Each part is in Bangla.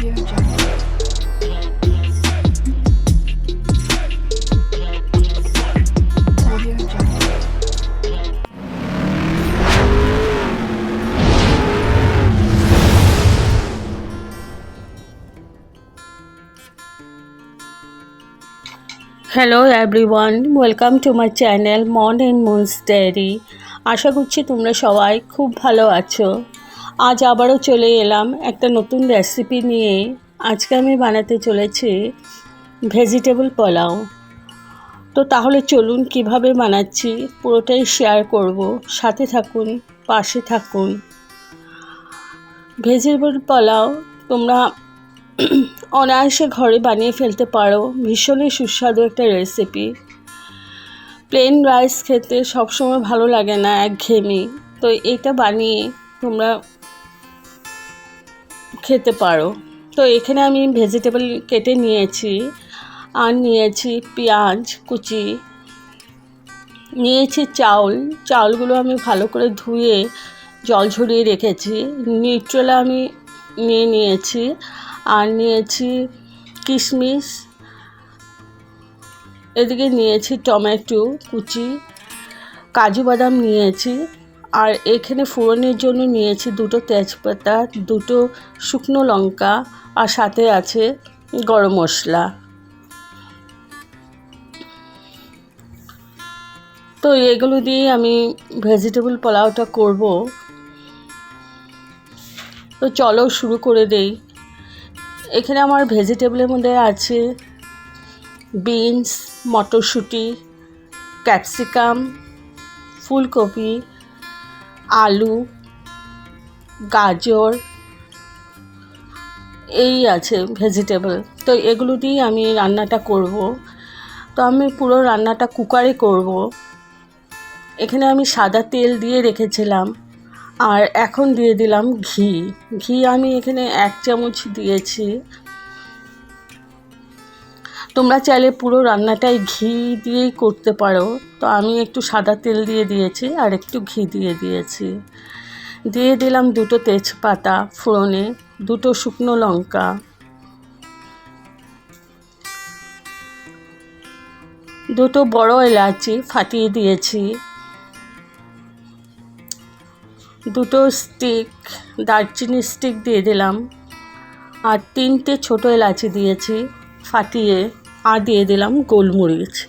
Hello everyone welcome to my channel Mon and moon's diary আশা করছি তোমরা সবাই খুব ভালো আছো। আজ আবারও চলে এলাম একটা নতুন রেসিপি নিয়ে। আজকে আমি বানাতে চলেছি ভেজিটেবল পোলাও। তো তাহলে চলুন কীভাবে বানাচ্ছি, পুরোটাই শেয়ার করব। সাথে থাকুন, পাশে থাকুন। ভেজিটেবল পোলাও তোমরা অনায়াসে ঘরে বানিয়ে ফেলতে পারো। ভীষণই সুস্বাদু একটা রেসিপি প্লেন রাইস খেতে সবসময় ভালো লাগে না একঘেয়েমি। তো এটা বানিয়ে তোমরা খেতে পারো। তো এখানে আমি ভেজিটেবল কেটে নিয়েছি। আর নিয়েছি পেঁয়াজ, কুচি। নিয়েছি চাউল। চাউলগুলো আমি ভালো করে ধুয়ে জল ঝরিয়ে রেখেছি। নিউট্রেলা আমি নিয়ে নিয়েছি। আর নিয়েছি কিশমিশ। এদিকে নিয়েছি টমেটো, কুচি। কাজু বাদাম নিয়েছি। আর এখানে ফোড়নের জন্য নিয়েছি দুটো তেজপাতা, দুটো শুকনো লঙ্কা আর সাথে আছে গরম মশলা। তো এগুলো দিয়ে আমি ভেজিটেবল পোলাওটা করব। তো চলো শুরু করে দেই। এখানে আমার ভেজিটেবলের মধ্যে আছে বিনস মটরশুঁটি ক্যাপসিকাম ফুলকপি আলু, গাজর, এই আছে ভেজিটেবল তো এগুলো দিয়েই আমি রান্নাটা করব। তো আমি পুরো রান্নাটা কুকারে করব। এখানে আমি সাদা তেল দিয়ে রেখেছিলাম। আর এখন দিয়ে দিলাম ঘি। ঘি আমি এখানে এক চামচ দিয়েছি। তোমরা চাইলে পুরো রান্নাটাই ঘি দিয়েই করতে পারো। তো আমি একটু সাদা তেল দিয়ে দিয়েছি আর একটু ঘি দিয়ে দিয়েছি। দিয়ে দিলাম দুটো তেজপাতা ফোড়নে, দুটো শুকনো লঙ্কা। দুটো বড় এলাচি ফাটিয়ে দিয়েছি। দুটো স্টিক, দারচিনি স্টিক দিয়ে দিলাম। আর তিনটে ছোটো এলাচি দিয়েছি ফাটিয়ে। আর দিয়ে দিলাম গোলমরিচ।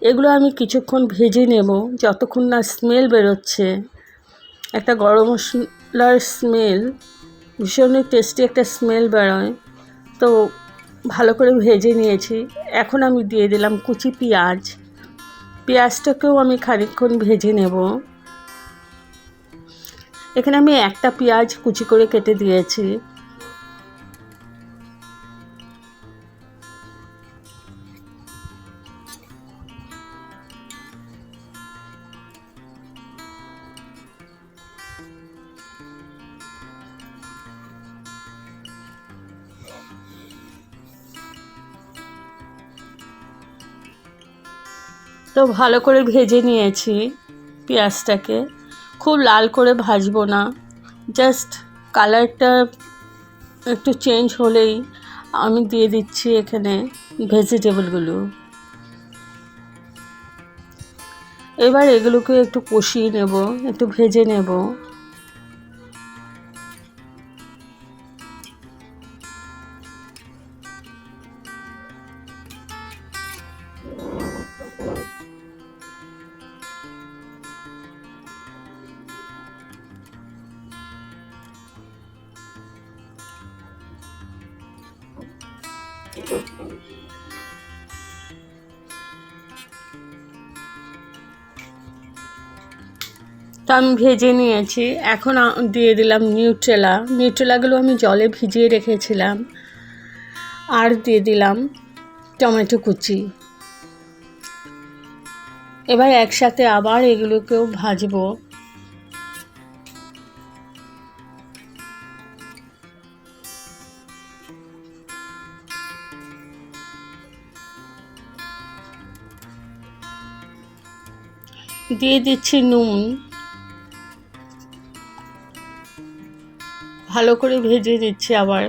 এগুলো আমি কিছুক্ষণ ভেজে নেব, যতক্ষণ না স্মেল বেরোচ্ছে। একটা গরম মশলার স্মেল ভীষণই টেস্টি একটা স্মেল বেরোয়। তো ভালো করে ভেজে নিয়েছি। এখন আমি দিয়ে দিলাম কুচি পেঁয়াজ। পেঁয়াজটাকেও আমি খানিকক্ষণ ভেজে নেব। এখানে আমি একটা পেঁয়াজ কুচি করে কেটে দিয়েছি। তো ভালো করে ভেজে নিয়েছি পেঁয়াজটাকে। খুব লাল করে ভাজবো না। জাস্ট কালারটা একটু চেঞ্জ হলেই আমি দিয়ে দিচ্ছি এখানে ভেজিটেবলগুলো। এবার এগুলোকে একটু কষিয়ে নেব, একটু ভেজে নেব। তো আমি ভেজে নিয়েছি। এখন দিয়ে দিলাম নিউট্রেলা নিউট্রেলাগুলো আমি জলে ভিজিয়ে রেখেছিলাম। আর দিয়ে দিলাম টমেটো কুচি। এবার একসাথে আবার এগুলোকেও ভাজবো। দিয়ে দিচ্ছি নুন। ভালো করে ভেজে দিচ্ছি আবার।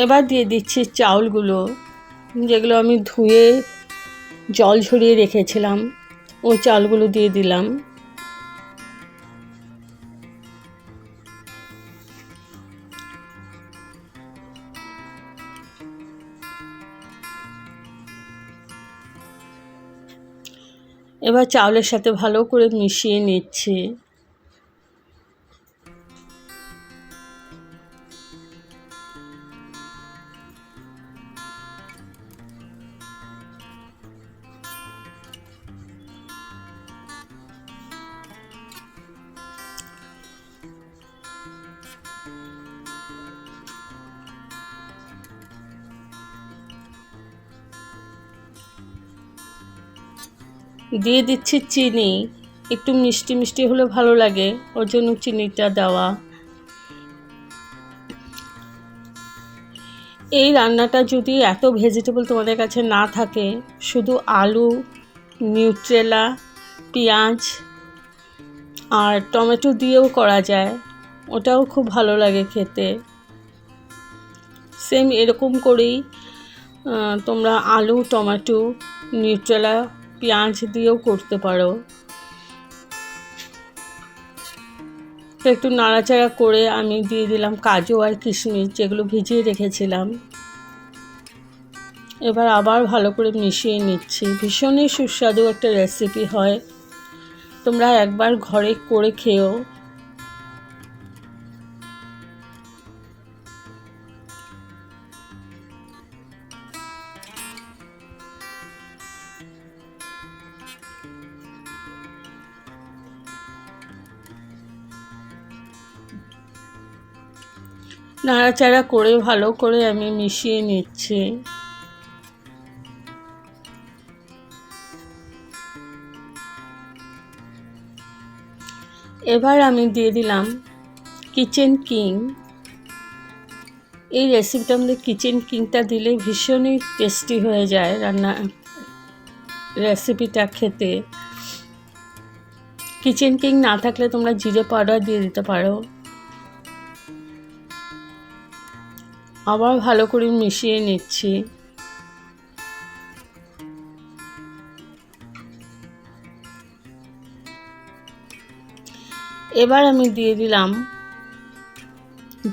এবার দিয়ে দিচ্ছি চাউলগুলো, যেগুলো আমি ধুয়ে জল ঝরিয়ে রেখেছিলাম, ওই চালগুলো দিয়ে দিলাম। এবার চাউলের সাথে ভালো করে মিশিয়ে নিচ্ছি। দিয়ে দিচ্ছি চিনি। একটু মিষ্টি মিষ্টি হলে ভালো লাগে। ওর জন্য চিনিটা দেওয়া। এই রান্নাটা যদি এত ভেজিটেবল তোমাদের কাছে না থাকে, শুধু আলু, নিউট্রেলা, পেঁয়াজ আর টমেটো দিয়েও করা যায়। ওটাও খুব ভালো লাগে খেতে। সেম এরকম করেই তোমরা আলু, টমেটো, নিউট্রেলা পেঁয়াজ দিয়েও করতে পারো। তো একটু নাড়াচাড়া করে আমি দিয়ে দিলাম কাজু আর কিশমিশ, যেগুলো ভিজিয়ে রেখেছিলাম। এবার আবার ভালো করে মিশিয়ে নিচ্ছি। ভীষণই সুস্বাদু একটা রেসিপি হয়। তোমরা একবার ঘরে করে খেও নাড়াচাড়া করে, ভালো করে আমি মিশিয়ে নিচ্ছি। এবার আমি দিয়ে দিলাম কিচেন কিং। এই রেসিপিটা আমাদের কিচেন কিংটা দিলে ভীষণই টেস্টি হয়ে যায় রান্না রেসিপিটা খেতে। কিচেন কিং না থাকলে তোমরা জিরে পাউডার দিয়ে দিতে পারো। আবার ভালো করে মিশিয়ে নিচ্ছি। এবার আমি দিয়ে দিলাম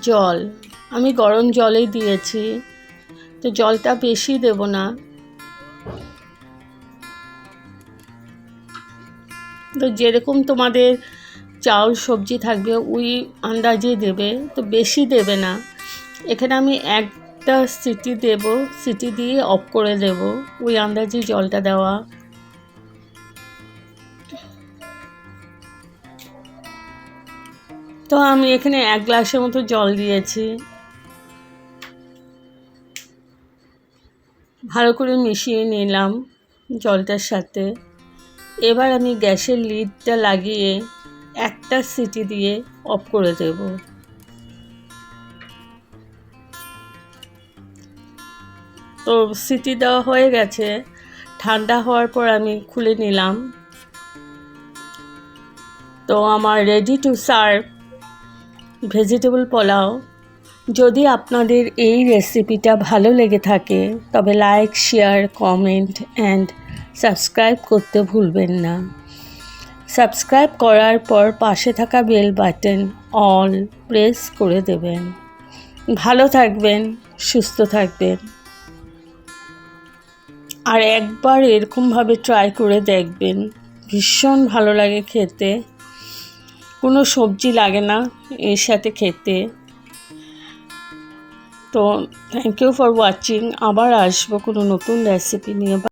জল। আমি গরম জলেই দিয়েছি। তো জলটা বেশি দেব না। তো যেরকম তোমাদের চাউল সবজি থাকবে, ওই আন্দাজে দেবে। তো বেশি দেবে না। এখানে আমি একটা সিটি দেব, সিটি দিয়ে অফ করে দেব। ওই আন্দাজে জলটা দেওয়া। তো আমি এখানে এক গ্লাসের মতো জল দিয়েছি। ভালো করে মিশিয়ে নিলাম জলটার সাথে। এবার আমি গ্যাসের লিডটা লাগিয়ে একটা সিটি দিয়ে অফ করে দেবো। তো সিটি দেওয়া হয়ে গেছে। ঠান্ডা হওয়ার পর আমি খুলে নিলাম। তো আমার ready to serve vegetable pulao. যদি আপনাদের এই রেসিপিটা ভালো লেগে থাকে, তবে like share comment and subscribe করতে ভুলবেন না। সাবস্ক্রাইব করার পর পাশে থাকা বেল বাটন অল প্রেস করে দেবেন। ভালো থাকবেন, সুস্থ থাকবেন। আর একবার এরকমভাবে ট্রাই করে দেখবেন। ভীষণ ভালো লাগে খেতে। কোনো সবজি লাগে না এর সাথে খেতে। তো থ্যাংক ইউ ফর ওয়াচিং আবার আসব কোনো নতুন রেসিপি নিয়ে।